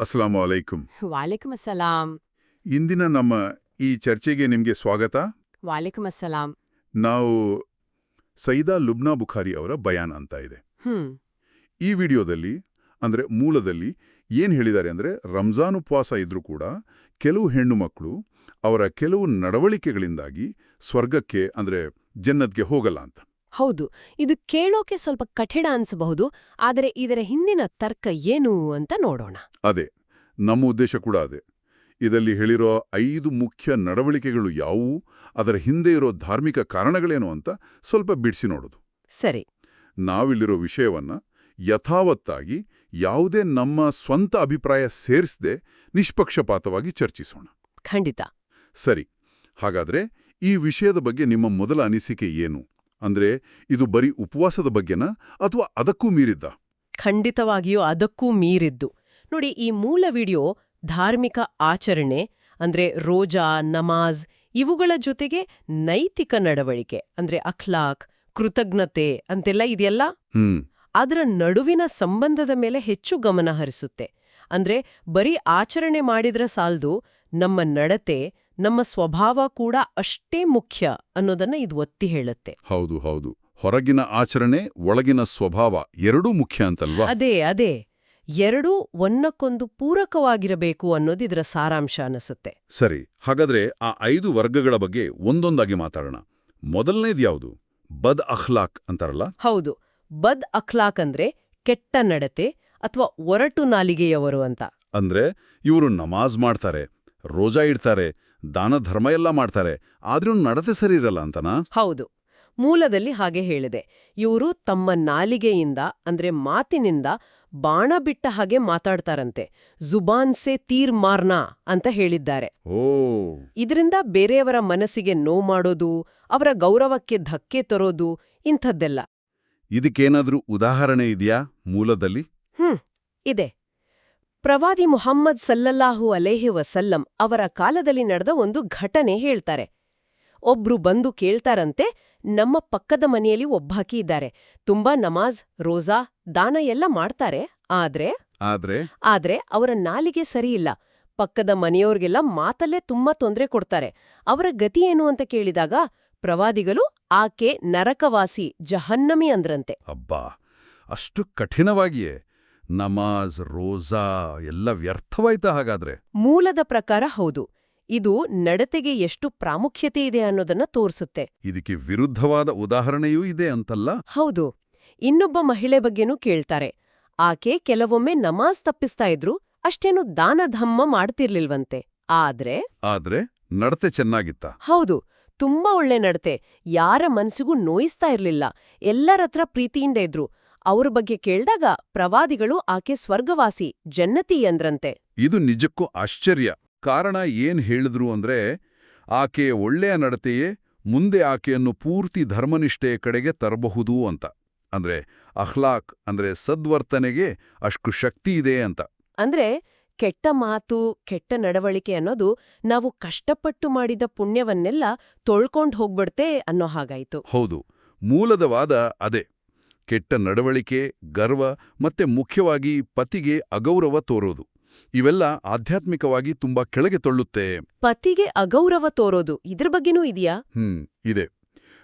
ಅಸ್ಲಾಂ ಅಲೈಕುಂ ವಾಲೈಕುಮ್ ಅಸ್ಸಲಾಂ ಇಂದಿನ ನಮ್ಮ ಈ ಚರ್ಚೆಗೆ ನಿಮಗೆ ಸ್ವಾಗತ. ವಾಲೈಕುಮ್ ಅಸ್ಸಲಾಂ ನಾವು ಸೈದಾ ಲುಬ್ನಾ ಬುಖಾರಿ ಅವರ ಬಯಾನ್ ಅಂತ ಇದೆ. ಈ ವಿಡಿಯೋದಲ್ಲಿ ಅಂದ್ರೆ ಮೂಲದಲ್ಲಿ ಏನು ಹೇಳಿದ್ದಾರೆ ಅಂದ್ರೆ ರಂಜಾನ್ ಉಪವಾಸ ಇದ್ರೂ ಕೂಡ ಕೆಲವು ಹೆಣ್ಣು ಮಕ್ಕಳು ಅವರ ಕೆಲವು ನಡವಳಿಕೆಗಳಿಂದಾಗಿ ಸ್ವರ್ಗಕ್ಕೆ ಅಂದ್ರೆ ಜನ್ನತ್ಗೆ ಹೋಗಲ್ಲ ಅಂತ. ಹೌದು ಇದು ಕೇಳೋಕೆ ಸ್ವಲ್ಪ ಕಠಿಣ ಅನಿಸಬಹುದು ಆದರೆ ಇದರ ಹಿಂದಿನ ತರ್ಕ ಏನು ಅಂತ ನೋಡೋಣ. ಅದೇ ನಮ್ಮ ಉದ್ದೇಶ ಕೂಡ ಅದೇ. ಇದರಲ್ಲಿ ಹೇಳಿರೋ ಐದು ಮುಖ್ಯ ನಡವಳಿಕೆಗಳು ಯಾವುವು ಅದರ ಹಿಂದೆ ಇರೋ ಧಾರ್ಮಿಕ ಕಾರಣಗಳೇನು ಅಂತ ಸ್ವಲ್ಪ ಬಿಡಿಸಿ ನೋಡೋದು. ಸರಿ. ನಾವಿಲ್ಲಿರೋ ವಿಷಯವನ್ನ ಯಥಾವತ್ತಾಗಿ ಯಾವುದೇ ನಮ್ಮ ಸ್ವಂತ ಅಭಿಪ್ರಾಯ ಸೇರಿಸದೆ ನಿಷ್ಪಕ್ಷಪಾತವಾಗಿ ಚರ್ಚಿಸೋಣ. ಖಂಡಿತ. ಸರಿ ಹಾಗಾದ್ರೆ ಈ ವಿಷಯದ ಬಗ್ಗೆ ನಿಮ್ಮ ಮೊದಲ ಅನಿಸಿಕೆ ಏನು? ಅಂದ್ರೆ ಇದು ಬರೀ ಉಪವಾಸದ ಬಗ್ಗೆನಾ ಅಥವಾ ಅದಕ್ಕೂ ಮೀರಿದ್ದ? ಖಂಡಿತವಾಗಿಯೂ ಅದಕ್ಕೂ ಮೀರಿದ್ದು. ನೋಡಿ ಈ ಮೂಲ ವಿಡಿಯೋ ಧಾರ್ಮಿಕ ಆಚರಣೆ ಅಂದ್ರೆ ರೋಜಾ ನಮಾಜ್ ಇವುಗಳ ಜೊತೆಗೆ ನೈತಿಕ ನಡವಳಿಕೆ ಅಂದ್ರೆ ಅಖ್ಲಾಕ್ ಕೃತಜ್ಞತೆ ಅಂತೆಲ್ಲ ಇದೆಯಲ್ಲ? ಅದರ ನಡುವಿನ ಸಂಬಂಧದ ಮೇಲೆ ಹೆಚ್ಚು ಗಮನ ಹರಿಸುತ್ತೆ. ಅಂದ್ರೆ ಬರೀ ಆಚರಣೆ ಮಾಡಿದ್ರ ಸಾಲ್ದು ನಮ್ಮ ನಡತೆ ನಮ್ಮ ಸ್ವಭಾವ ಕೂಡ ಅಷ್ಟೇ ಮುಖ್ಯ ಅನ್ನೋದನ್ನ ಇದು ಒತ್ತಿ ಹೇಳುತ್ತೆ. ಹೌದು ಹೌದು. ಹೊರಗಿನ ಆಚರಣೆ ಒಳಗಿನ ಸ್ವಭಾವ ಎರಡೂ ಮುಖ್ಯ ಅಂತಲ್ವಾ? ಅದೇ ಅದೇ. ಎರಡೂ ಒಂದಕ್ಕೊಂದು ಪೂರಕವಾಗಿರಬೇಕು ಅನ್ನೋದು ಇದರ ಸಾರಾಂಶ ಅನಿಸುತ್ತೆ. ಸರಿ ಹಾಗಾದ್ರೆ ಆ ಐದು ವರ್ಗಗಳ ಬಗ್ಗೆ ಒಂದೊಂದಾಗಿ ಮಾತಾಡೋಣ. ಮೊದಲನೇದು ಯಾವುದು? ಬದ್ ಅಖ್ಲಾಕ್ ಅಂತಾರಲ್ಲ? ಹೌದು. ಬದ್ ಅಖ್ಲಾಕ್ ಅಂದ್ರೆ ಕೆಟ್ಟ ನಡತೆ ಅಥವಾ ಒರಟು ನಾಲಿಗೆಯವರು ಅಂತ. ಅಂದ್ರೆ ಇವರು ನಮಾಜ್ ಮಾಡ್ತಾರೆ ರೋಜಾ ಇಡ್ತಾರೆ ದಾನ ಧರ್ಮ ಎಲ್ಲ ಮಾಡ್ತಾರೆ. ಆದ್ರೂ ನಡತೆ ಸರಿ ಇರಲ್ಲ ಅಂತನಾ? ಹೌದು. ಮೂಲದಲ್ಲಿ ಹಾಗೆ ಹೇಳಿದೆ. ಇವರು ತಮ್ಮ ನಾಲಿಗೆಯಿಂದ ಅಂದ್ರೆ ಮಾತಿನಿಂದ ಬಾಣ ಬಿಟ್ಟ ಹಾಗೆ ಮಾತಾಡ್ತಾರಂತೆ. ಜುಬಾನ್ ಸೆ ತೀರ್ ಮಾರ್ನಾ ಅಂತ ಹೇಳಿದ್ದಾರೆ. ಓ. ಇದರಿಂದ ಬೇರೆಯವರ ಮನಸ್ಸಿಗೆ ನೋ ಮಾಡೋದು ಅವರ ಗೌರವಕ್ಕೆ ಧಕ್ಕೆ ತರೋದು ಇಂಥದ್ದೆಲ್ಲ. ಇದಕ್ಕೇನಾದ್ರೂ ಉದಾಹರಣೆ ಇದೆಯಾ ಮೂಲದಲ್ಲಿ? ಹ್ಮ್ ಇದೆ. ಪ್ರವಾದಿ ಮುಹಮ್ಮದ್ ಸಲ್ಲಲ್ಲಾಹು ಅಲೇಹಿ ವಸಲ್ಲಂ ಅವರ ಕಾಲದಲ್ಲಿ ನಡೆದ ಒಂದು ಘಟನೆ ಹೇಳ್ತಾರೆ. ಒಬ್ರು ಬಂದು ಕೇಳ್ತಾರಂತೆ ನಮ್ಮ ಪಕ್ಕದ ಮನೆಯಲ್ಲಿ ಒಬ್ಬಾಕಿ ಇದ್ದಾರೆ. ತುಂಬಾ ನಮಾಜ್ ರೋಜಾ ದಾನ ಎಲ್ಲ ಮಾಡ್ತಾರೆ. ಆದ್ರೆ ಆದ್ರೆ? ಆದ್ರೆ ಅವರ ನಾಲಿಗೆ ಸರಿಯಿಲ್ಲ. ಪಕ್ಕದ ಮನೆಯವ್ರಿಗೆಲ್ಲ ಮಾತಲ್ಲೇ ತುಂಬಾ ತೊಂದ್ರೆ ಕೊಡ್ತಾರೆ. ಅವರ ಗತಿ ಏನು ಅಂತ ಕೇಳಿದಾಗ ಪ್ರವಾದಿಗಳು ಆಕೆ ನರಕವಾಸಿ ಜಹನ್ನಮಿ ಅಂದ್ರಂತೆ. ಅಬ್ಬಾ ಅಷ್ಟು ಕಠಿಣವಾಗಿಯೇ? ನಮಾಜ್ ರೋಜಾ ಎಲ್ಲ ವ್ಯರ್ಥವಾಯ್ತಾ ಹಾಗಾದ್ರೆ. ಮೂಲದ ಪ್ರಕಾರ ಹೌದು. ಇದು ನಡತೆಗೆ ಎಷ್ಟು ಪ್ರಾಮುಖ್ಯತೆ ಇದೆ ಅನ್ನೋದನ್ನ ತೋರಿಸುತ್ತೆ. ಇದಕ್ಕೆ ವಿರುದ್ಧವಾದ ಉದಾಹರಣೆಯೂ ಇದೆ ಅಂತಲ್ಲ? ಹೌದು. ಇನ್ನೊಬ್ಬ ಮಹಿಳೆ ಬಗ್ಗೆನೂ ಕೇಳ್ತಾರೆ. ಆಕೆ ಕೆಲವೊಮ್ಮೆ ನಮಾಜ್ ತಪ್ಪಿಸ್ತಾ ಇದ್ರು ಅಷ್ಟೇನು ದಾನ ಧಮ್ಮ ಮಾಡ್ತಿರ್ಲಿಲ್ವಂತೆ. ಆದ್ರೆ? ಆದ್ರೆ ನಡತೆ ಚೆನ್ನಾಗಿತ್ತ. ಹೌದು. ತುಂಬಾ ಒಳ್ಳೆ ನಡತೆ. ಯಾರ ಮನ್ಸಿಗೂ ನೋಯಿಸ್ತಾ ಇರ್ಲಿಲ್ಲ. ಎಲ್ಲರತ್ರ ಪ್ರೀತಿಯಿಂದ ಇದ್ರು. ಅವ್ರ ಬಗ್ಗೆ ಕೇಳ್ದಾಗ ಪ್ರವಾದಿಗಳು ಆಕೆ ಸ್ವರ್ಗವಾಸಿ ಜನ್ನತಿ ಎಂದ್ರಂತೆ ಇದು ನಿಜಕ್ಕೂ ಆಶ್ಚರ್ಯ. ಕಾರಣ ಏನ್ ಹೇಳಿದ್ರು ಅಂದ್ರೆ ಆಕೆ ಒಳ್ಳೆಯ ನಡತೆಯೇ ಮುಂದೆ ಆಕೆಯನ್ನು ಪೂರ್ತಿ ಧರ್ಮನಿಷ್ಠೆಯ ಕಡೆಗೆ ತರಬಹುದು ಅಂತ. ಅಂದ್ರೆ ಅಹ್ಲಾಕ್ ಅಂದ್ರೆ ಸದ್ವರ್ತನೆಗೆ ಅಷ್ಟು ಶಕ್ತಿ ಇದೆ ಅಂತ. ಅಂದ್ರೆ ಕೆಟ್ಟ ಮಾತು ಕೆಟ್ಟ ನಡವಳಿಕೆ ಅನ್ನೋದು ನಾವು ಕಷ್ಟಪಟ್ಟು ಮಾಡಿದ ಪುಣ್ಯವನ್ನೆಲ್ಲ ತೊಳ್ಕೊಂಡು ಹೋಗ್ಬಿಡ್ತೆ ಅನ್ನೋ ಹಾಗಾಯ್ತು. ಹೌದು. ಮೂಲದ ವಾದ ಅದೇ. ಕೆಟ್ಟ ನಡವಳಿಕೆ ಗರ್ವ ಮತ್ತೆ ಮುಖ್ಯವಾಗಿ ಪತಿಗೆ ಅಗೌರವ ತೋರೋದು. ಇವೆಲ್ಲ ಆಧ್ಯಾತ್ಮಿಕವಾಗಿ ತುಂಬಾ ಕೆಳಗೆ ತಳ್ಳುತ್ತೆ. ಪತಿಗೆ ಅಗೌರವ ತೋರೋದು ಇದ್ರ ಬಗ್ಗೆನೂ ಇದೆಯಾ? ಹ್ಮ್ ಇದೆ.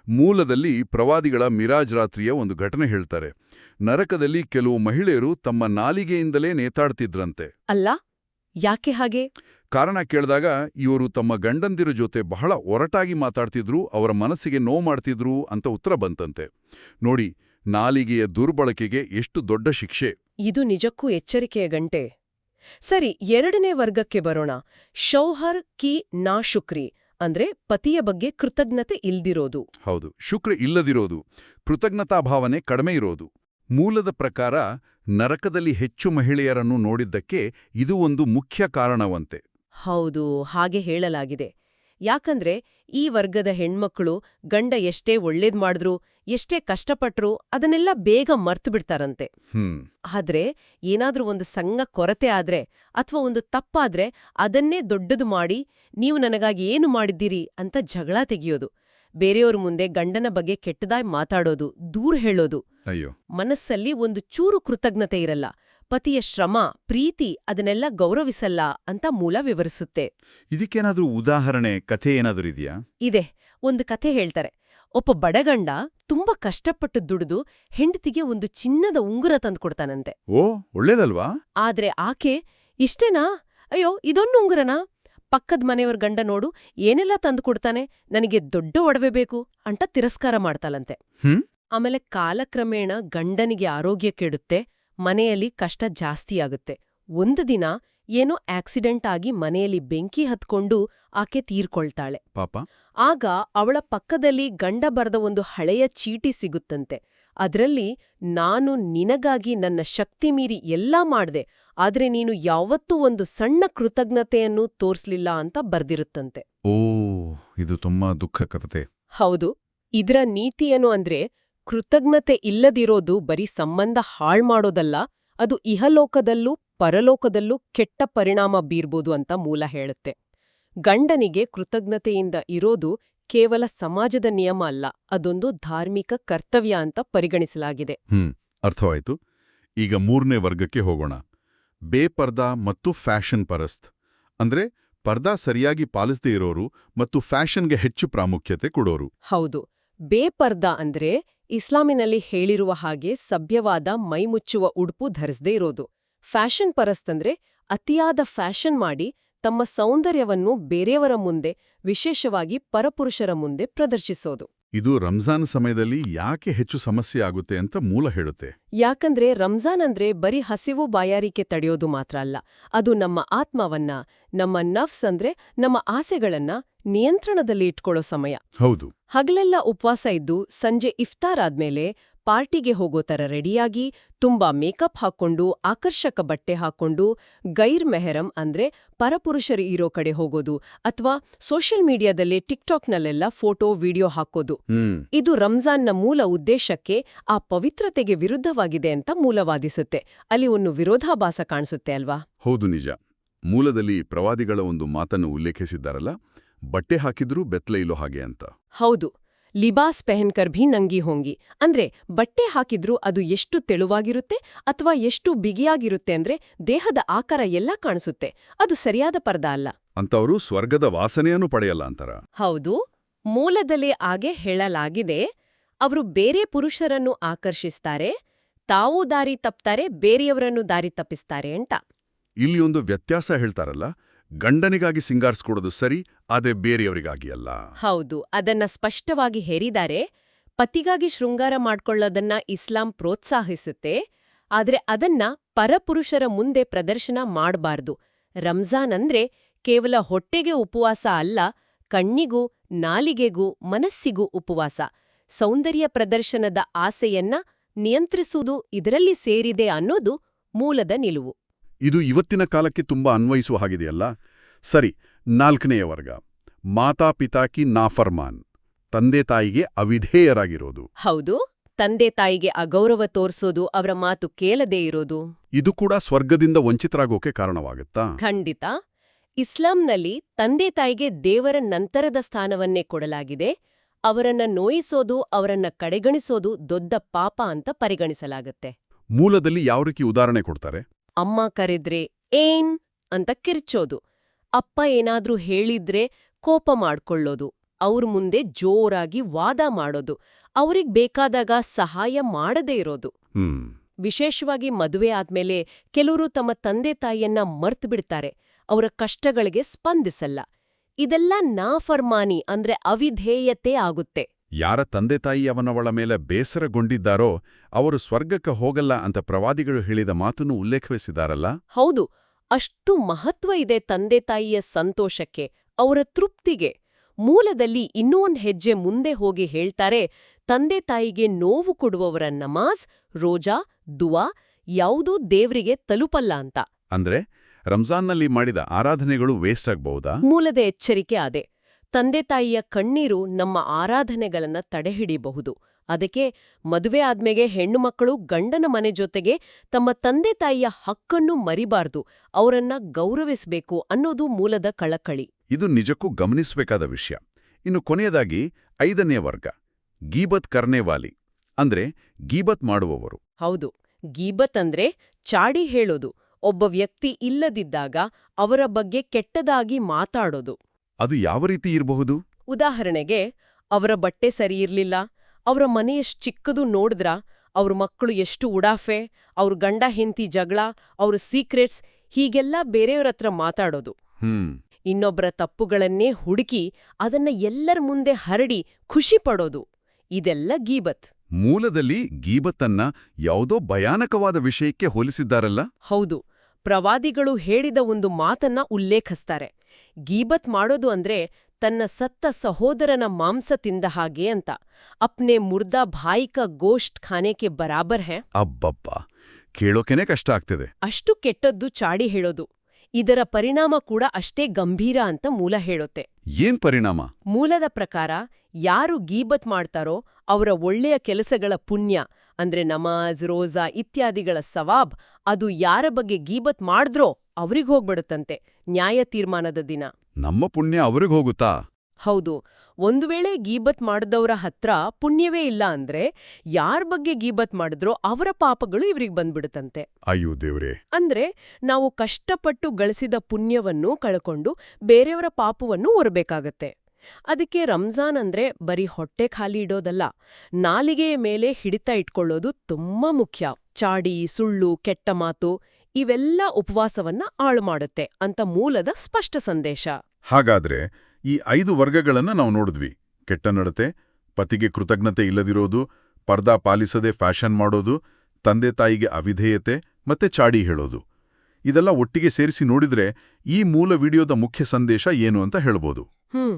ಮೂಲದಲ್ಲಿ ಪ್ರವಾದಿಗಳ ಮಿರಾಜ್ ರಾತ್ರಿಯ ಒಂದು ಘಟನೆ ಹೇಳ್ತಾರೆ. ನರಕದಲ್ಲಿ ಕೆಲವು ಮಹಿಳೆಯರು ತಮ್ಮ ನಾಲಿಗೆಯಿಂದಲೇ ನೇತಾಡ್ತಿದ್ರಂತೆ. ಅಲ್ಲ ಯಾಕೆ ಹಾಗೆ? ಕಾರಣ ಕೇಳಿದಾಗ ಇವರು ತಮ್ಮ ಗಂಡಂದಿರ ಜೊತೆ ಬಹಳ ಒರಟಾಗಿ ಮಾತಾಡ್ತಿದ್ರು ಅವರ ಮನಸ್ಸಿಗೆ ನೋವು ಮಾಡ್ತಿದ್ರು ಅಂತ ಉತ್ತರ ಬಂತಂತೆ. ನೋಡಿ ನಾಲಿಗೆಯ ದುರ್ಬಳಕೆಗೆ ಎಷ್ಟು ದೊಡ್ಡ ಶಿಕ್ಷೆ. ಇದು ನಿಜಕ್ಕೂ ಎಚ್ಚರಿಕೆಯ ಗಂಟೆ. ಸರಿ ಎರಡನೇ ವರ್ಗಕ್ಕೆ ಬರೋಣ. ಶೌಹರ್ ಕಿ ನಾ ಶುಕ್ರಿ ಅಂದ್ರೆ ಪತಿಯ ಬಗ್ಗೆ ಕೃತಜ್ಞತೆ ಇಲ್ದಿರೋದು. ಹೌದು ಶುಕ್ರ ಇಲ್ಲದಿರೋದು ಕೃತಜ್ಞತಾ ಭಾವನೆ ಕಡಿಮೆ ಇರೋದು. ಮೂಲದ ಪ್ರಕಾರ ನರಕದಲ್ಲಿ ಹೆಚ್ಚು ಮಹಿಳೆಯರನ್ನು ನೋಡಿದ್ದಕ್ಕೆ ಇದು ಒಂದು ಮುಖ್ಯ ಕಾರಣವಂತೆ. ಹೌದು ಹಾಗೆ ಹೇಳಲಾಗಿದೆ. ಯಾಕಂದ್ರೆ ಈ ವರ್ಗದ ಹೆಣ್ಮಕ್ಳು ಗಂಡ ಎಷ್ಟೇ ಒಳ್ಳೇದ್ ಮಾಡಿದ್ರು ಎಷ್ಟೇ ಕಷ್ಟಪಟ್ರು ಅದನ್ನೆಲ್ಲ ಬೇಗ ಮರ್ತು ಬಿಡ್ತಾರಂತೆ ಆದ್ರೆ ಏನಾದ್ರೂ ಒಂದು ಸಂಘ ಕೊರತೆ ಆದ್ರೆ ಅಥವಾ ಒಂದು ತಪ್ಪಾದ್ರೆ ಅದನ್ನೇ ದೊಡ್ಡದು ಮಾಡಿ ನೀವು ನನಗಾಗಿ ಏನು ಮಾಡಿದ್ದೀರಿ ಅಂತ ಜಗಳ ತೆಗೆಯೋದು. ಬೇರೆಯವ್ರ ಮುಂದೆ ಗಂಡನ ಬಗ್ಗೆ ಕೆಟ್ಟದಾಗಿ ಮಾತಾಡೋದು ದೂರ ಹೇಳೋದು. ಅಯ್ಯೋ. ಮನಸ್ಸಲ್ಲಿ ಒಂದು ಚೂರು ಕೃತಜ್ಞತೆ ಇರಲ್ಲ. ಪತಿಯ ಶ್ರಮ ಪ್ರೀತಿ ಅದನ್ನೆಲ್ಲ ಗೌರವಿಸಲ್ಲ ಅಂತ ಮೂಲ ವಿವರಿಸುತ್ತೆ. ಇದಕ್ಕೇನಾದ್ರೂ ಉದಾಹರಣೆ ಕಥೆ ಏನಾದ್ರೂ ಇದೆಯಾ? ಇದೆ. ಒಂದು ಕಥೆ ಹೇಳ್ತಾರೆ. ಒಬ್ಬ ಬಡಗಂಡ ತುಂಬಾ ಕಷ್ಟಪಟ್ಟು ದುಡಿದು ಹೆಂಡತಿಗೆ ಒಂದು ಚಿನ್ನದ ಉಂಗುರ ತಂದ್ಕೊಡ್ತಾನಂತೆ ಓ ಒಳ್ಳೇದಲ್ವಾ? ಆದ್ರೆ ಆಕೆ ಇಷ್ಟೇನಾ? ಅಯ್ಯೋ ಇದೊಂದು ಉಂಗುರನಾ? ಪಕ್ಕದ ಮನೆಯವರ ಗಂಡ ನೋಡು ಏನೆಲ್ಲ ತಂದುಕೊಡ್ತಾನೆ ನನಗೆ ದೊಡ್ಡ ಒಡವೆ ಬೇಕು ಅಂತ ತಿರಸ್ಕಾರ ಮಾಡ್ತಾಳಂತೆ. ಆಮೇಲೆ ಕಾಲಕ್ರಮೇಣ ಗಂಡನಿಗೆ ಆರೋಗ್ಯ ಕೆಡುತ್ತೆ. ಮನೆಯಲ್ಲಿ ಕಷ್ಟ ಜಾಸ್ತಿಯಾಗುತ್ತೆ ಒಂದು ದಿನ ಏನೋ ಆಕ್ಸಿಡೆಂಟ್ ಆಗಿ ಮನೆಯಲ್ಲಿ ಬೆಂಕಿ ಹತ್ಕೊಂಡು ಆಕೆ ತೀರ್ಕೊಳ್ತಾಳೆ. ಪಾಪ. ಆಗ ಅವಳ ಪಕ್ಕದಲ್ಲಿ ಗಂಡ ಬರೆದ ಒಂದು ಹಳೆಯ ಚೀಟಿ ಸಿಗುತ್ತಂತೆ. ಅದರಲ್ಲಿ ನಾನು ನಿನಗಾಗಿ ನನ್ನ ಶಕ್ತಿ ಮೀರಿ ಎಲ್ಲ ಮಾಡ್ದೆ ಆದ್ರೆ ನೀನು ಯಾವತ್ತೂ ಒಂದು ಸಣ್ಣ ಕೃತಜ್ಞತೆಯನ್ನು ತೋರ್ಸ್ಲಿಲ್ಲ ಅಂತ ಬರ್ದಿರುತ್ತಂತೆ. ಓ ಇದು ತುಂಬಾ ದುಃಖ ಕಥೆ ಹೌದು. ಇದರ ನೀತಿಯೇನು ಅಂದ್ರೆ ಕೃತಜ್ಞತೆ ಇಲ್ಲದಿರೋದು ಬರೀ ಸಂಬಂಧ ಹಾಳ್ ಮಾಡೋದಲ್ಲ ಅದು ಇಹಲೋಕದಲ್ಲೂ ಪರಲೋಕದಲ್ಲೂ ಕೆಟ್ಟ ಪರಿಣಾಮ ಬೀರ್ಬೋದು ಅಂತ ಮೂಲ ಹೇಳುತ್ತೆ. ಗಂಡನಿಗೆ ಕೃತಜ್ಞತೆಯಿಂದ ಇರೋದು ಕೇವಲ ಸಮಾಜದ ನಿಯಮ ಅಲ್ಲ ಅದೊಂದು ಧಾರ್ಮಿಕ ಕರ್ತವ್ಯ ಅಂತ ಪರಿಗಣಿಸಲಾಗಿದೆ. ಹ್ಮ್ ಅರ್ಥವಾಯ್ತು. ಈಗ ಮೂರನೇ ವರ್ಗಕ್ಕೆ ಹೋಗೋಣ. ಬೇಪರ್ದಾ ಮತ್ತು ಫ್ಯಾಷನ್ ಪರಸ್ತ್. ಅಂದ್ರೆ ಪರ್ದಾ ಸರಿಯಾಗಿ ಪಾಲಿಸದೇ ಇರೋರು ಮತ್ತು ಫ್ಯಾಷನ್ಗೆ ಹೆಚ್ಚು ಪ್ರಾಮುಖ್ಯತೆ ಕೊಡೋರು. ಹೌದು. ಬೇಪರ್ದ ಅಂದ್ರೆ ಇಸ್ಲಾಮಿನಲ್ಲಿ ಹೇಳಿರುವ ಹಾಗೆ ಸಭ್ಯವಾದ ಮೈಮುಚ್ಚುವ ಉಡುಪು ಧರಿಸದೇ ಇರೋದು. ಫ್ಯಾಷನ್ ಪರಸ್ತಂದ್ರೆ ಅತಿಯಾದ ಫ್ಯಾಷನ್ ಮಾಡಿ ತಮ್ಮ ಸೌಂದರ್ಯವನ್ನು ಬೇರೆಯವರ ಮುಂದೆ, ವಿಶೇಷವಾಗಿ ಪರಪುರುಷರ ಮುಂದೆ ಪ್ರದರ್ಶಿಸೋದು. ಇದು ರಂಜಾನ್ ಸಮಯದಲ್ಲಿ ಯಾಕೆ ಹೆಚ್ಚು ಸಮಸ್ಯೆ ಆಗುತ್ತೆ ಅಂತ ಮೂಲ ಹೇಳುತ್ತೆ. ಯಾಕಂದ್ರೆ ರಂಜಾನ್ ಅಂದ್ರೆ ಬರೀ ಹಸಿವು ಬಾಯಾರಿಕೆ ತಡೆಯೋದು ಮಾತ್ರ ಅಲ್ಲ ಅದು ನಮ್ಮ ಆತ್ಮವನ್ನ ನಮ್ಮ ನಫ್ಸ್ ಅಂದ್ರೆ ನಮ್ಮ ಆಸೆಗಳನ್ನ ನಿಯಂತ್ರಣದಲ್ಲಿ ಇಟ್ಕೊಳ್ಳೋ ಸಮಯ. ಹೌದು. ಹಗಲೆಲ್ಲ ಉಪವಾಸ ಇದ್ದು ಸಂಜೆ ಇಫ್ತಾರ್ ಆದ್ಮೇಲೆ ಪಾರ್ಟಿಗೆ ಹೋಗೋ ಥರ ರೆಡಿಯಾಗಿ ತುಂಬಾ ಮೇಕಪ್ ಹಾಕ್ಕೊಂಡು ಆಕರ್ಷಕ ಬಟ್ಟೆ ಹಾಕ್ಕೊಂಡು ಗೈರ್ ಮೆಹರಂ ಅಂದ್ರೆ ಪರಪುರುಷರು ಇರೋ ಕಡೆ ಹೋಗೋದು ಅಥವಾ ಸೋಷಿಯಲ್ ಮೀಡಿಯಾದಲ್ಲಿ ಟಿಕ್ಟಾಕ್ನಲ್ಲೆಲ್ಲ ಫೋಟೋ ವಿಡಿಯೋ ಹಾಕೋದು. ಇದು ರಂಜಾನ್ನ ಮೂಲ ಉದ್ದೇಶಕ್ಕೆ ಆ ಪವಿತ್ರತೆಗೆ ವಿರುದ್ಧವಾಗಿದೆ ಅಂತ ಮೂಲವಾದಿಸುತ್ತೆ. ಅಲ್ಲಿ ಒಂದು ವಿರೋಧಾಭಾಸ ಕಾಣಿಸುತ್ತೆ ಅಲ್ವಾ? ಹೌದು ನಿಜ. ಮೂಲದಲ್ಲಿ ಪ್ರವಾದಿಗಳ ಒಂದು ಮಾತನ್ನು ಉಲ್ಲೇಖಿಸಿದ್ದಾರಲ್ಲ ಬಟ್ಟೆ ಹಾಕಿದ್ರೂ ಬೆತ್ತಲೆ ಇಲ್ಲೋ ಹಾಗೆ ಅಂತ. ಹೌದು. ಲಿಬಾಸ್ ಪೆಹನ್ಕರ್ ಭೀ ನಂಗಿ ಹೋಂಗಿ. ಅಂದ್ರೆ ಬಟ್ಟೆ ಹಾಕಿದ್ರೂ ಅದು ಎಷ್ಟು ತೆಳುವಾಗಿರುತ್ತೆ ಅಥವಾ ಎಷ್ಟು ಬಿಗಿಯಾಗಿರುತ್ತೆ ಅಂದ್ರೆ ದೇಹದ ಆಕಾರ ಎಲ್ಲ ಕಾಣಿಸುತ್ತೆ. ಅದು ಸರಿಯಾದ ಪರ್ದ ಅಲ್ಲ. ಅಂತವರು ಸ್ವರ್ಗದ ವಾಸನೆಯನ್ನು ಪಡೆಯಲ್ಲ ಅಂತಾರ. ಹೌದು. ಮೂಲದಲ್ಲಿ ಆಗೆ ಹೇಳಲಾಗಿದೆ. ಅವರು ಬೇರೆ ಪುರುಷರನ್ನು ಆಕರ್ಷಿಸ್ತಾರೆ ತಾವೂ ದಾರಿ ತಪ್ತಾರೆ ಬೇರೆಯವರನ್ನು ದಾರಿ ತಪ್ಪಿಸ್ತಾರೆ ಅಂತ. ಇಲ್ಲಿ ಒಂದು ವ್ಯತ್ಯಾಸ ಹೇಳ್ತಾರಲ್ಲ ಗಂಡನಿಗಾಗಿ ಸಿಂಗಾರಿಸ್ಕೊಡೋದು ಸರಿ ಅದೇ ಬೇರೆಯವರಿಗಾಗಿ ಅಲ್ಲ ಹೌದು, ಅದನ್ನ ಸ್ಪಷ್ಟವಾಗಿ ಹೇರಿದ್ದಾರೆ ಪತಿಗಾಗಿ ಶೃಂಗಾರ ಮಾಡ್ಕೊಳ್ಳೋದನ್ನ ಇಸ್ಲಾಂ ಪ್ರೋತ್ಸಾಹಿಸುತ್ತೆ, ಆದ್ರೆ ಅದನ್ನ ಪರಪುರುಷರ ಮುಂದೆ ಪ್ರದರ್ಶನ ಮಾಡಬಾರ್ದು. ರಂಜಾನ್ ಅಂದ್ರೆ ಕೇವಲ ಹೊಟ್ಟೆಗೆ ಉಪವಾಸ ಅಲ್ಲ, ಕಣ್ಣಿಗೂ ನಾಲಿಗೆಗೂ ಮನಸ್ಸಿಗೂ ಉಪವಾಸ. ಸೌಂದರ್ಯ ಪ್ರದರ್ಶನದ ಆಸೆಯನ್ನ ನಿಯಂತ್ರಿಸುವುದು ಇದರಲ್ಲಿ ಸೇರಿದೆ ಅನ್ನೋದು ಮೂಲದ ನಿಲುವು. ಇದು ಇವತ್ತಿನ ಕಾಲಕ್ಕೆ ತುಂಬಾ ಅನ್ವಯಿಸುವ ಹಾಗಿದೆಯಲ್ಲ? ಸರಿ ನಾಲ್ಕನೆಯ ವರ್ಗ. ಮಾತಾಪಿತಾಕಿ ನಾಫರ್ಮಾನ್. ತಂದೆ ತಾಯಿಗೆ ಅವಿಧೇಯರಾಗಿರೋದು. ಹೌದು ತಂದೆ ತಾಯಿಗೆ ಅಗೌರವ ತೋರ್ಸೋದು ಅವರ ಮಾತು ಕೇಳದೇ ಇರೋದು. ಇದು ಕೂಡ ಸ್ವರ್ಗದಿಂದ ವಂಚಿತರಾಗೋಕೆ ಕಾರಣವಾಗುತ್ತಾ? ಖಂಡಿತ. ಇಸ್ಲಾಂನಲ್ಲಿ ತಂದೆ ತಾಯಿಗೆ ದೇವರ ನಂತರದ ಸ್ಥಾನವನ್ನೇ ಕೊಡಲಾಗಿದೆ. ಅವರನ್ನ ನೋಯಿಸೋದು ಅವರನ್ನ ಕಡೆಗಣಿಸೋದು ದೊಡ್ಡ ಪಾಪ ಅಂತ ಪರಿಗಣಿಸಲಾಗುತ್ತೆ. ಮೂಲದಲ್ಲಿ ಯಾವ ರೀತಿ ಉದಾಹರಣೆ ಕೊಡ್ತಾರೆ? ಅಮ್ಮ ಕರೆದ್ರೆ ಏನ್ ಅಂತ ಕಿರ್ಚೋದು. ಅಪ್ಪ ಏನಾದ್ರೂ ಹೇಳಿದ್ರೆ ಕೋಪ ಮಾಡ್ಕೊಳ್ಳೋದು. ಅವ್ರ ಮುಂದೆ ಜೋರಾಗಿ ವಾದ ಮಾಡೋದು. ಅವ್ರಿಗ್ ಬೇಕಾದಾಗ ಸಹಾಯ ಮಾಡದೇ ಇರೋದು. ವಿಶೇಷವಾಗಿ ಮದುವೆ ಆದ್ಮೇಲೆ ಕೆಲವರು ತಮ್ಮ ತಂದೆ ತಾಯಿಯನ್ನ ಮರ್ತು ಬಿಡ್ತಾರೆ. ಅವರ ಕಷ್ಟಗಳಿಗೆ ಸ್ಪಂದಿಸಲ್ಲ. ಇದೆಲ್ಲ ನಾಫರ್ಮಾನಿ ಅಂದ್ರೆ ಅವಿಧೇಯತೆ ಆಗುತ್ತೆ. ಯಾರ ತಂದೆ ತಾಯಿ ಅವನವಳ ಮೇಲೆ ಬೇಸರಗೊಂಡಿದ್ದಾರೋ ಅವರು ಸ್ವರ್ಗಕ್ಕೆ ಹೋಗಲ್ಲ ಅಂತ ಪ್ರವಾದಿಗಳು ಹೇಳಿದ ಮಾತನ್ನು ಉಲ್ಲೇಖಿಸಿದಾರಲ್ಲ? ಹೌದು ಅಷ್ಟು ಮಹತ್ವ ಇದೆ ತಂದೆ ತಾಯಿಯ ಸಂತೋಷಕ್ಕೆ ಅವರ ತೃಪ್ತಿಗೆ. ಮೂಲದಲ್ಲಿ ಇನ್ನೂ ಒಂದ್ ಹೆಜ್ಜೆ ಮುಂದೆ ಹೋಗಿ ಹೇಳ್ತಾರೆ ತಂದೆ ತಾಯಿಗೆ ನೋವು ಕೊಡುವವರ ನಮಾಜ್ ರೋಜಾ ದುವಾ ಯಾವುದೂ ದೇವ್ರಿಗೆ ತಲುಪಲ್ಲ ಅಂತ. ಅಂದ್ರೆ ರಂಜಾನ್ನಲ್ಲಿ ಮಾಡಿದ ಆರಾಧನೆಗಳು ವೇಸ್ಟ್ ಆಗ್ಬಹುದಾ? ಮೂಲದ ಎಚ್ಚರಿಕೆ ಅದೇ. ತಂದೆ ತಾಯಿಯ ಕಣ್ಣೀರು ನಮ್ಮ ಆರಾಧನೆಗಳನ್ನ ತಡೆಹಿಡಿಬಹುದು. ಅದಕ್ಕೆ ಮದುವೆ ಆದ್ಮೇಗೆ ಹೆಣ್ಣು ಮಕ್ಕಳು ಗಂಡನ ಮನೆ ಜೊತೆಗೆ ತಮ್ಮ ತಂದೆ ತಾಯಿಯ ಹಕ್ಕನ್ನು ಮರಿಬಾರ್ದು ಅವರನ್ನ ಗೌರವಿಸಬೇಕು ಅನ್ನೋದು ಮೂಲದ ಕಳಕಳಿ. ಇದು ನಿಜಕ್ಕೂ ಗಮನಿಸಬೇಕಾದ ವಿಷಯ. ಇನ್ನು ಕೊನೆಯದಾಗಿ ಐದನೇ ವರ್ಗ ಗೀಬತ್ ಕರ್ನೇವಾಲಿ ಅಂದ್ರೆ ಗೀಬತ್ ಮಾಡುವವರು. ಹೌದು ಗೀಬತ್ ಅಂದ್ರೆ ಚಾಡಿ ಹೇಳೋದು ಒಬ್ಬ ವ್ಯಕ್ತಿ ಇಲ್ಲದಿದ್ದಾಗ ಅವರ ಬಗ್ಗೆ ಕೆಟ್ಟದಾಗಿ ಮಾತಾಡೋದು. ಅದು ಯಾವ ರೀತಿ ಇರಬಹುದು? ಉದಾಹರಣೆಗೆ ಅವರ ಬಟ್ಟೆ ಸರಿಯಿರ್ಲಿಲ್ಲ ಅವರ ಮನೆ ಎಷ್ಟ್ ಚಿಕ್ಕದು ನೋಡಿದ್ರ ಅವ್ರ ಮಕ್ಕಳು ಎಷ್ಟು ಉಡಾಫೆ ಅವ್ರ ಗಂಡ ಹೆಂತಿ ಜಗಳ ಅವ್ರ ಸೀಕ್ರೆಟ್ಸ್ ಹೀಗೆಲ್ಲ ಬೇರೆಯವ್ರ ಹತ್ರ ಮಾತಾಡೋದು. ಇನ್ನೊಬ್ಬರ ತಪ್ಪುಗಳನ್ನೇ ಹುಡುಕಿ ಅದನ್ನ ಎಲ್ಲರ ಮುಂದೆ ಹರಡಿ ಖುಷಿ ಪಡೋದು. ಇದೆಲ್ಲ ಗೀಬತ್. ಮೂಲದಲ್ಲಿ ಗೀಬತ್ತನ್ನ ಯಾವುದೋ ಭಯಾನಕವಾದ ವಿಷಯಕ್ಕೆ ಹೋಲಿಸಿದ್ದಾರಲ್ಲ? ಹೌದು. ಪ್ರವಾದಿಗಳು ಹೇಳಿದ ಒಂದು ಮಾತನ್ನ ಉಲ್ಲೇಖಿಸ್ತಾರೆ. ಗೀಬತ್ ಮಾಡೋದು ಅಂದ್ರೆ ತನ್ನ ಸತ್ತ ಸಹೋದರನ ಮಾಂಸ ತಿಂದ ಹಾಗೆ ಅಂತ. ಅಪ್ನೆ ಮುರ್ದಾ ಭಾಯಿಕ ಗೋಷ್ಟ್ ಖಾನೆಗೆ ಬರಾಬರ್ ಹೆ? ಅಬ್ಬಬ್ಬ! ಕೇಳೋಕೆನೆ ಕಷ್ಟ ಆಗ್ತಿದೆ. ಅಷ್ಟು ಕೆಟ್ಟದ್ದು ಚಾಡಿ ಹೇಳೋದು. ಇದರ ಪರಿಣಾಮ ಕೂಡ ಅಷ್ಟೇ ಗಂಭೀರ ಅಂತ ಮೂಲ ಹೇಳುತ್ತೆ ಏನ್ ಪರಿಣಾಮ? ಮೂಲದ ಪ್ರಕಾರ ಯಾರು ಗೀಬತ್ ಮಾಡ್ತಾರೋ ಅವರ ಒಳ್ಳೆಯ ಕೆಲಸಗಳ ಪುಣ್ಯ ಅಂದ್ರೆ ನಮಾಜ್ ರೋಜಾ ಇತ್ಯಾದಿಗಳ ಸವಾಬ್ ಅದು ಯಾರ ಬಗ್ಗೆ ಗೀಬತ್ ಮಾಡಿದ್ರೋ ಅವ್ರಿಗ್ ಹೋಗ್ಬಿಡುತ್ತಂತೆ. ನ್ಯಾಯ ತೀರ್ಮಾನದ ದಿನ. ನಮ್ಮ ಪುಣ್ಯ ಅವ್ರಿಗೆ ಹೋಗುತ್ತಾ? ಹೌದು. ಒಂದು ವೇಳೆ ಗೀಬತ್ ಮಾಡಿದವರ ಹತ್ರ ಪುಣ್ಯವೇ ಇಲ್ಲ ಅಂದ್ರೆ ಯಾರ ಬಗ್ಗೆ ಗೀಬತ್ ಮಾಡಿದ್ರೋ ಅವರ ಪಾಪಗಳು ಇವ್ರಿಗೆ ಬಂದ್ಬಿಡುತ್ತಂತೆ. ಅಯ್ಯೋ ದೇವ್ರೇ. ಅಂದ್ರೆ ನಾವು ಕಷ್ಟಪಟ್ಟು ಗಳಿಸಿದ ಪುಣ್ಯವನ್ನು ಕಳ್ಕೊಂಡು ಬೇರೆಯವರ ಪಾಪವನ್ನು ಹೊರಬೇಕಾಗತ್ತೆ ಅದಕ್ಕೆ ರಂಜಾನ್ ಅಂದ್ರೆ ಬರೀ ಹೊಟ್ಟೆ ಖಾಲಿ ಇಡೋದಲ್ಲ ನಾಲಿಗೆಯ ಮೇಲೆ ಹಿಡಿತ ಇಟ್ಕೊಳ್ಳೋದು ತುಂಬಾ ಮುಖ್ಯ. ಚಾಡಿ ಸುಳ್ಳು ಕೆಟ್ಟ ಮಾತು ಇವೆಲ್ಲ ಉಪವಾಸವನ್ನ ಆಳು ಮಾಡುತ್ತೆ ಅಂತ ಮೂಲದ ಸ್ಪಷ್ಟ ಸಂದೇಶ. ಹಾಗಾದ್ರೆ ಈ ಐದು ವರ್ಗಗಳನ್ನ ನಾವು ನೋಡಿದ್ವಿ. ಕೆಟ್ಟ ನಡತೆ ಪತಿಗೆ ಕೃತಜ್ಞತೆ ಇಲ್ಲದಿರೋದು ಪರ್ದಾ ಪಾಲಿಸದೆ ಫ್ಯಾಷನ್ ಮಾಡೋದು ತಂದೆ ತಾಯಿಗೆ ಅವಿಧೇಯತೆ ಮತ್ತೆ ಚಾಡಿ ಹೇಳೋದು. ಇದೆಲ್ಲ ಒಟ್ಟಿಗೆ ಸೇರಿಸಿ ನೋಡಿದ್ರೆ ಈ ಮೂಲ ವಿಡಿಯೋದ ಮುಖ್ಯ ಸಂದೇಶ ಏನು ಅಂತ ಹೇಳ್ಬೋದು. ಹ್ಮ್.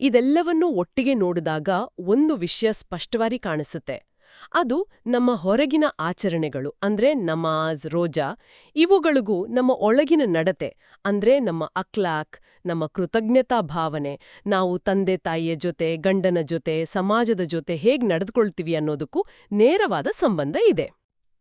ಇದೆಲ್ಲವನ್ನೂ ಒಟ್ಟಿಗೆ ನೋಡಿದಾಗ ಒಂದು ವಿಷಯ ಸ್ಪಷ್ಟವಾಗಿ ಕಾಣಿಸುತ್ತೆ. ಅದು ನಮ್ಮ ಹೊರಗಿನ ಆಚರಣೆಗಳು, ಅಂದ್ರೆ ನಮಾಜ್ ರೋಜಾ, ಇವುಗಳಿಗೂ ನಮ್ಮ ಒಳಗಿನ ನಡತೆ, ಅಂದ್ರೆ ನಮ್ಮ ಅಕ್ಲಾಕ್ ನಮ್ಮ ಕೃತಜ್ಞತಾ ಭಾವನೆ, ನಾವು ತಂದೆ ತಾಯಿಯ ಜೊತೆ, ಗಂಡನ ಜೊತೆ, ಸಮಾಜದ ಜೊತೆ ಹೇಗೆ ನಡೆದುಕೊಳ್ತೀವಿ ಅನ್ನೋದಕ್ಕೂ ನೇರವಾದ ಸಂಬಂಧ ಇದೆ.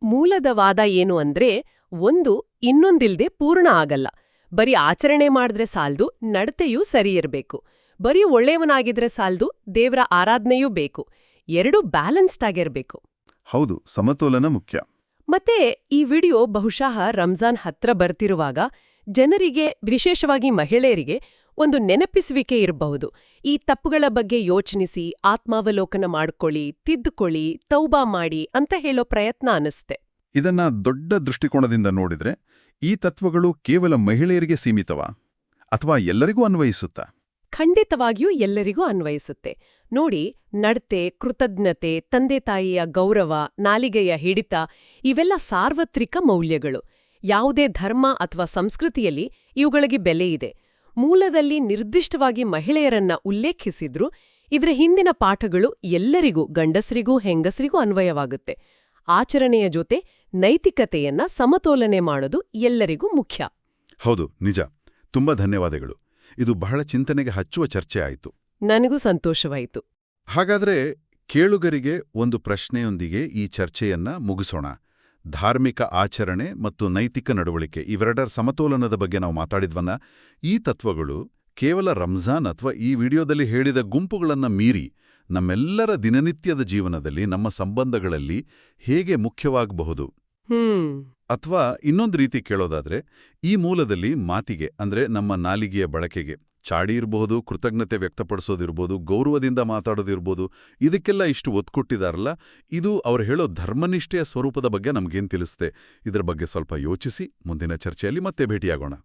ಮೂಲದ ವಾದ ಏನು ಅಂದ್ರೆ, ಒಂದು ಇನ್ನೊಂದಿಲ್ದೆ ಪೂರ್ಣ ಆಗಲ್ಲ. ಬರೀ ಆಚರಣೆ ಮಾಡಿದ್ರೆ ಸಾಲ್ದು, ನಡತೆಯೂ ಸರಿ ಇರ್ಬೇಕು. ಬರೀ ಒಳ್ಳೆಯವನಾಗಿದ್ರೆ ಸಾಲ್ದು, ದೇವರ ಆರಾಧನೆಯೂ ಬೇಕು. ಎರಡೂ ಬ್ಯಾಲೆನ್ಸ್ಡ್ ಆಗಿರಬೇಕು. ಹೌದು ಸಮತೋಲನ ಮುಖ್ಯ. ಮತ್ತೆ ಈ ವಿಡಿಯೋ ಬಹುಶಃ ರಂಜಾನ್ ಹತ್ರ ಬರ್ತಿರುವಾಗ ಜನರಿಗೆ ವಿಶೇಷವಾಗಿ ಮಹಿಳೆಯರಿಗೆ ಒಂದು ನೆನಪಿಸುವಿಕೆ ಇರಬಹುದು. ಈ ತಪ್ಪುಗಳ ಬಗ್ಗೆ ಯೋಚನಿಸಿ ಆತ್ಮಾವಲೋಕನ ಮಾಡ್ಕೊಳ್ಳಿ ತಿದ್ದುಕೊಳ್ಳಿ ತೌಬಾ ಮಾಡಿ ಅಂತ ಹೇಳೋ ಪ್ರಯತ್ನ ಅನಿಸ್ತೆ ಇದನ್ನ ದೊಡ್ಡ ದೃಷ್ಟಿಕೋನದಿಂದ ನೋಡಿದ್ರೆ ಈ ತತ್ವಗಳು ಕೇವಲ ಮಹಿಳೆಯರಿಗೆ ಸೀಮಿತವಾ? ಅಥವಾ ಎಲ್ಲರಿಗೂ ಅನ್ವಯಿಸುತ್ತಾ? ಖಂಡಿತವಾಗಿಯೂ ಎಲ್ಲರಿಗೂ ಅನ್ವಯಿಸುತ್ತೆ. ನೋಡಿ ನಡತೆ, ಕೃತಜ್ಞತೆ, ತಂದೆ ತಾಯಿಯ ಗೌರವ, ನಾಲಿಗೆಯ ಹಿಡಿತ ಇವೆಲ್ಲ ಸಾರ್ವತ್ರಿಕ ಮೌಲ್ಯಗಳು. ಯಾವುದೇ ಧರ್ಮ ಅಥವಾ ಸಂಸ್ಕೃತಿಯಲ್ಲಿ ಇವುಗಳಿಗೆ ಬೆಲೆ ಇದೆ. ಮೂಲದಲ್ಲಿ ನಿರ್ದಿಷ್ಟವಾಗಿ ಮಹಿಳೆಯರನ್ನ ಉಲ್ಲೇಖಿಸಿದ್ರೂ ಇದರ ಹಿಂದಿನ ಪಾಠಗಳು ಎಲ್ಲರಿಗೂ, ಗಂಡಸರಿಗೂ, ಹೆಂಗಸರಿಗೂ ಅನ್ವಯವಾಗುತ್ತೆ. ಆಚರಣೆಯ ಜೊತೆ ನೈತಿಕತೆಯನ್ನ ಸಮತೋಲನೆ ಮಾಡೋದು ಎಲ್ಲರಿಗೂ ಮುಖ್ಯ. ಹೌದು, ನಿಜ. ತುಂಬಾ ಧನ್ಯವಾದಗಳು. ಇದು ಬಹಳ ಚಿಂತನೆಗೆ ಹಚ್ಚುವ ಚರ್ಚೆ ಆಯಿತು. ನನಗೂ ಸಂತೋಷವಾಯಿತು. ಹಾಗಾದ್ರೆ ಕೇಳುಗರಿಗೆ ಒಂದು ಪ್ರಶ್ನೆಯೊಂದಿಗೆ ಈ ಚರ್ಚೆಯನ್ನ ಮುಗಿಸೋಣ. ಧಾರ್ಮಿಕ ಆಚರಣೆ ಮತ್ತು ನೈತಿಕ ನಡವಳಿಕೆ ಇವೆರಡರ ಸಮತೋಲನದ ಬಗ್ಗೆ ನಾವು ಮಾತಾಡಿದ್ವನ್ನ ಈ ತತ್ವಗಳು ಕೇವಲ ರಂಜಾನ್ ಅಥವಾ ಈ ವಿಡಿಯೋದಲ್ಲಿ ಹೇಳಿದ ಗುಂಪುಗಳನ್ನ ಮೀರಿ ನಮ್ಮೆಲ್ಲರ ದಿನನಿತ್ಯದ ಜೀವನದಲ್ಲಿ ನಮ್ಮ ಸಂಬಂಧಗಳಲ್ಲಿ ಹೇಗೆ ಮುಖ್ಯವಾಗಬಹುದು? ಅಥವಾ ಇನ್ನೊಂದು ರೀತಿ ಕೇಳೋದಾದ್ರೆ ಈ ಮೂಲದಲ್ಲಿ ಮಾತಿಗೆ ಅಂದ್ರೆ ನಮ್ಮ ನಾಲಿಗೆಯ ಬಳಕೆಗೆ ಚಾಡಿ ಇರಬಹುದು ಕೃತಜ್ಞತೆ ವ್ಯಕ್ತಪಡಿಸೋದಿರ್ಬೋದು ಗೌರವದಿಂದ ಮಾತಾಡೋದಿರ್ಬೋದು ಇದಕ್ಕೆಲ್ಲ ಇಷ್ಟು ಒತ್ತು ಕೊಟ್ಟಿದಾರಲ್ಲ, ಇದು ಅವ್ರು ಹೇಳೋ ಧರ್ಮನಿಷ್ಠೆಯ ಸ್ವರೂಪದ ಬಗ್ಗೆ ನಮಗೇನು ತಿಳಿಸುತ್ತೆ ಇದರ ಬಗ್ಗೆ ಸ್ವಲ್ಪ ಯೋಚಿಸಿ, ಮುಂದಿನ ಚರ್ಚೆಯಲ್ಲಿ ಮತ್ತೆ ಭೇಟಿಯಾಗೋಣ.